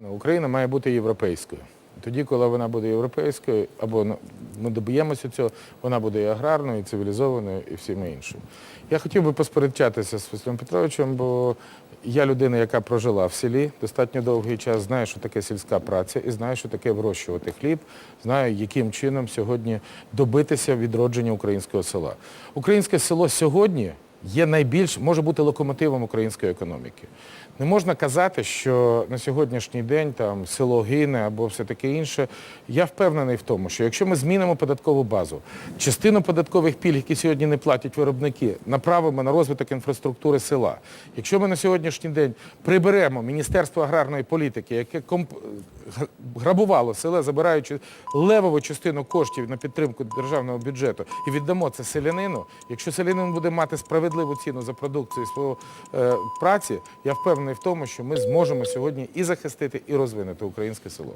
Ну, Україна має бути європейською. Тоді, коли вона буде європейською, або ну, ми доб'ємося цього, вона буде і аграрною, і цивілізованою, і всім іншим. Я хотів би посперечатися з Василем Петровичем, бо я людина, яка прожила в селі достатньо довгий час, знаю, що таке сільська праця, і знаю, що таке вирощувати хліб, знаю, яким чином сьогодні добитися відродження українського села. Українське село сьогодні є найбільш, може бути локомотивом української економіки. Не можна казати, що на сьогоднішній день там село гине або все таке інше. Я впевнений в тому, що якщо ми змінимо податкову базу, частину податкових пільг, які сьогодні не платять виробники, направимо на розвиток інфраструктури села. Якщо ми на сьогоднішній день приберемо Міністерство аграрної політики, яке комп... грабувало селе, забираючи левову частину коштів на підтримку державного бюджету, і віддамо це селянину, якщо селянин буде мати справедливу ціну за продукцію свого е, праці, я впевнений в тому, що ми зможемо сьогодні і захистити, і розвинути українське село.